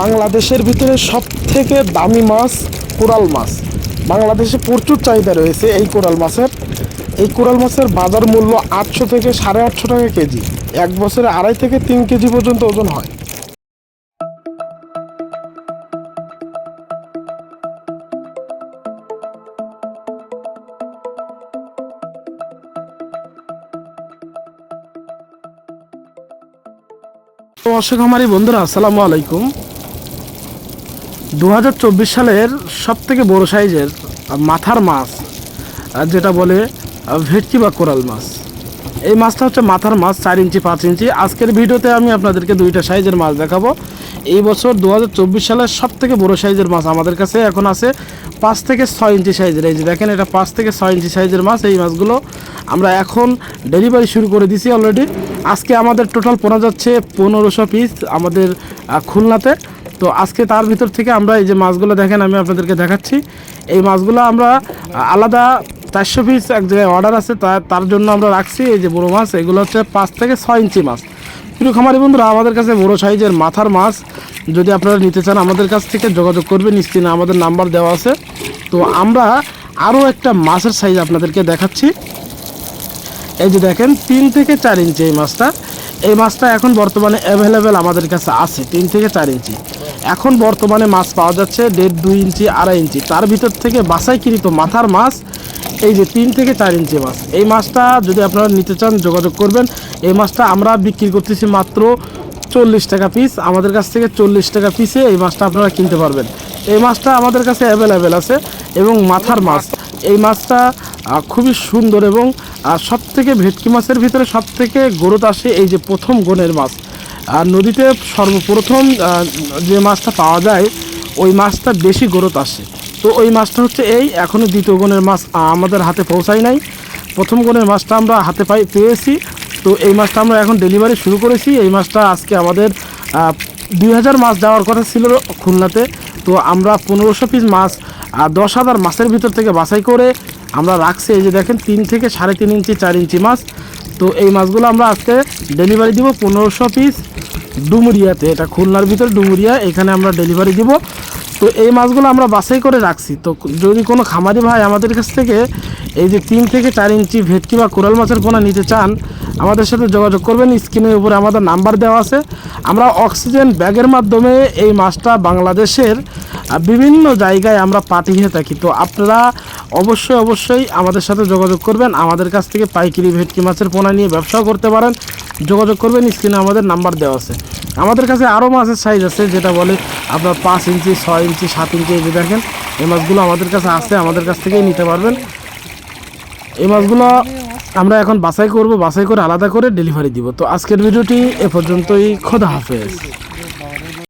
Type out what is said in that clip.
বাংলাদেশের ভিতরে সব থেকে দামি মাছ কোরাল মাছ। বাংলাদেশে প্রচুর চাহিদা রয়েছে এই কোরাল মাছের। এই কোরাল মাছের বাজার মূল্য আটশো থেকে সাড়ে আটশো টাকা কেজি। এক বছরে আড়াই থেকে তিন কেজি পর্যন্ত ওজন হয়। অশোক আমারই বন্ধুরা, আসসালামু আলাইকুম। দু হাজার চব্বিশ সালের সব থেকে বড় সাইজের মাথার মাছ যেটা বলে ভেটকি বা কোরাল মাছ। এই মাছটা হচ্ছে মাথার মাছ চার ইঞ্চি, পাঁচ ইঞ্চি। আজকের ভিডিওতে আমি আপনাদেরকে দুইটা সাইজের মাছ দেখাবো। এই বছর দু হাজার চব্বিশ সালের সব থেকে বড় সাইজের মাছ আমাদের কাছে এখন আছে পাঁচ থেকে ছয় ইঞ্চি সাইজের। এই যে দেখেন, এটা পাঁচ থেকে ছয় ইঞ্চি সাইজের মাছ, এই মাছগুলো আমরা এখন ডেলিভারি শুরু করে দিছি অলরেডি। আজকে আমাদের টোটাল পোনা যাচ্ছে পনেরোশো পিস আমাদের খুলনাতে। তো আজকে তার ভিতর থেকে আমরা এই যে মাছগুলো দেখেন, আমি আপনাদেরকে দেখাচ্ছি। এই মাছগুলো আমরা আলাদা চারশো পিস এক জায়গায় অর্ডার আছে তার জন্য আমরা রাখছি এই যে বড়ো মাছ, এগুলো হচ্ছে পাঁচ থেকে ছয় ইঞ্চি মাছ। প্রিয় খামারি বন্ধুরা, আমাদের কাছে বড়ো সাইজের মাথার মাছ, যদি আপনারা নিতে চান আমাদের কাছ থেকে যোগাযোগ করবেন, স্ক্রিনে আমাদের নাম্বার দেওয়া আছে। তো আমরা আরও একটা মাছের সাইজ আপনাদেরকে দেখাচ্ছি। এই যে দেখেন, তিন থেকে চার ইঞ্চি এই মাছটা। এই মাছটা এখন বর্তমানে অ্যাভেলেবেল আমাদের কাছে আছে, তিন থেকে চার ইঞ্চি। এখন বর্তমানে মাছ পাওয়া যাচ্ছে দেড় দুই ইঞ্চি, আড়াই ইঞ্চি। তার ভিতর থেকে বাসাইকৃত মাথার মাছ, এই যে তিন থেকে চার ইঞ্চি মাছ। এই মাছটা যদি আপনারা নিতে চান, যোগাযোগ করবেন। এই মাছটা আমরা বিক্রি করতেছি মাত্র চল্লিশ টাকা পিস আমাদের কাছ থেকে চল্লিশ টাকা পিসে এই মাছটা আপনারা কিনতে পারবেন। এই মাছটা আমাদের কাছে অ্যাভেলেবেল আছে এবং মাথার মাছ। এই মাছটা খুবই সুন্দর এবং সব থেকে ভেটকি মাছের ভিতরে সব থেকে গরুত আসে এই যে প্রথম গনের মাছ। আর নদীতে সর্বপ্রথম যে মাছটা পাওয়া যায়, ওই মাছটা বেশি গরুত আসে তো ওই মাছটা হচ্ছে এই এখনও দ্বিতীয় গনের মাছ আমাদের হাতে পৌঁছায় নাই। প্রথম গনের মাছটা আমরা হাতে পাই, পেয়েছি। তো এই মাছটা আমরা এখন ডেলিভারি শুরু করেছি। এই মাছটা আজকে আমাদের দুই হাজার মাছ যাওয়ার কথা ছিল খুলনাতে। তো আমরা পনেরোশো পিস মাছ দশ হাজার মাছের ভিতর থেকে বাছাই করে আমরা রাখছি। এই যে দেখেন, তিন থেকে সাড়ে তিন ইঞ্চি, চার ইঞ্চি মাছ। তো এই মাছগুলো আমরা আজকে ডেলিভারি দিব পনেরোশো পিস ডুমুরিয়াতে, এটা খুলনার ভিতর ডুমুরিয়া, এখানে আমরা ডেলিভারি দিব। তো এই মাছগুলো আমরা বাছাই করে রাখছি। তো যদি কোনো খামারি ভাই আমাদের কাছ থেকে এই যে তিন থেকে চার ইঞ্চি ভেটকি বা কোরাল মাছের পোনা নিতে চান, আমাদের সাথে যোগাযোগ করবেন। স্ক্রিনের উপরে আমাদের নাম্বার দেওয়া আছে। আমরা অক্সিজেন ব্যাগের মাধ্যমে এই মাছটা বাংলাদেশের বিভিন্ন জায়গায় আমরা পাঠিয়ে থাকি। তো আপনারা অবশ্যই অবশ্যই আমাদের সাথে যোগাযোগ করবেন। আমাদের কাছ থেকে পাইকারি ভেটকি মাছের পোনা নিয়ে ব্যবসাও করতে পারেন। যোগাযোগ করবেন, স্ক্রিনে আমাদের নাম্বার দেওয়া আছে। আমাদের কাছে আরও মাছের সাইজ আছে, যেটা বলে আপনার পাঁচ ইঞ্চি, ছয় ইঞ্চি, সাত ইঞ্চি, এই যে দেখেন, এই মাছগুলো আমাদের কাছে আছে আমাদের কাছ থেকেই নিতে পারবেন। এই মাছগুলো আমরা এখন বাছাই করব, বাছাই করে আলাদা করে ডেলিভারি দিব। তো আজকের ভিডিওটি এ পর্যন্তই, খোদা হাফেজ।